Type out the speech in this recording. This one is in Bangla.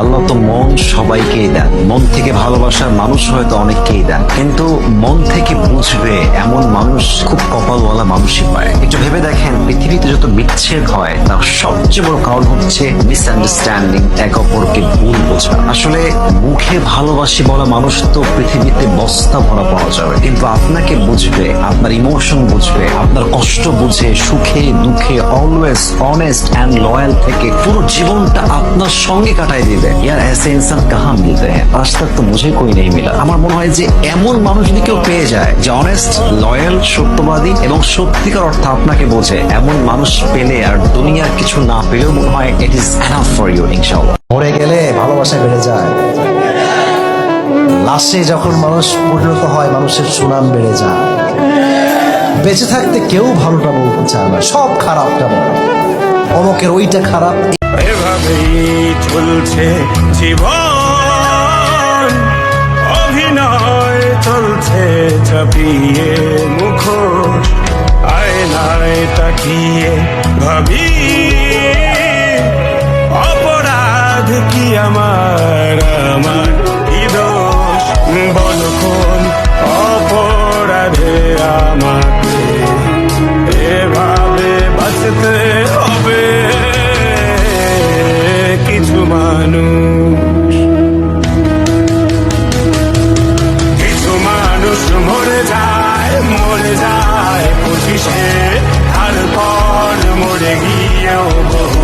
আল্লাহ তো মন সবাইকেই দেন। মন থেকে ভালোবাসার মানুষ হয়তো অনেককেই দেন। কিন্তু মন থেকে বুঝবে এমন মানুষ খুব কপালওয়ালা মানুষই পায় একটু ভেবে দেখেন পৃথিবীতে যত বিচ্ছেদ হয় তার সবচেয়ে বড় কারণ হচ্ছে মিসআন্ডারস্ট্যান্ডিং এক অপরকে ভুল বোঝা আসলে মুখে ভালোবাসি বলা মানুষ তো পৃথিবীতে বস্তা ভরা পাওয়া যাবে কিন্তু আপনাকে বুঝবে আপনার ইমোশন বুঝবে আপনার কষ্ট বুঝে সুখে দুঃখে অলওয়েজ অনেস্ট অ্যান্ড লয়াল থেকে পুরো জীবনটা আপনার সঙ্গে কাটাই দিবে ইয়ার ऐसे इंसान कहाँ मिलते हैं आज तक तो मुझे कोई नहीं मिला আমার মনে হয় যে এমন মানুষ যদি কেউ পেয়ে যায় যে অনেস্ট লয়াল সত্যবাদী এবং সত্যিকার অর্থে আপনাকে বোঝে এমন মানুষ পেলে আর দুনিয়ার কিছু না পেলেও মনে হয় it is enough for you ইনশাআল্লাহ মরে গেলে ভালোবাসা বেড়ে যায়। লাশে যখন মানুষ পরিণত হয় মানুষের সুনাম বেড়ে যায়। বেঁচে থাকতে কেউ ভালোটা বলতে চায় না সব খারাপটা বলে। অমকের ওইটা খারাপ। এভাবেই চলছে জীবন অভিনয় চলছে চাপিয়ে মুখ আমি। অপরাধ কি আমার? আমার দোষ? বল কোন অপরাধে আমাকে এভাবে বাঁচতে হবে? কিছু মানুষ কিছু মানুষ মরে যায় মরে যায় পঁচিশে you.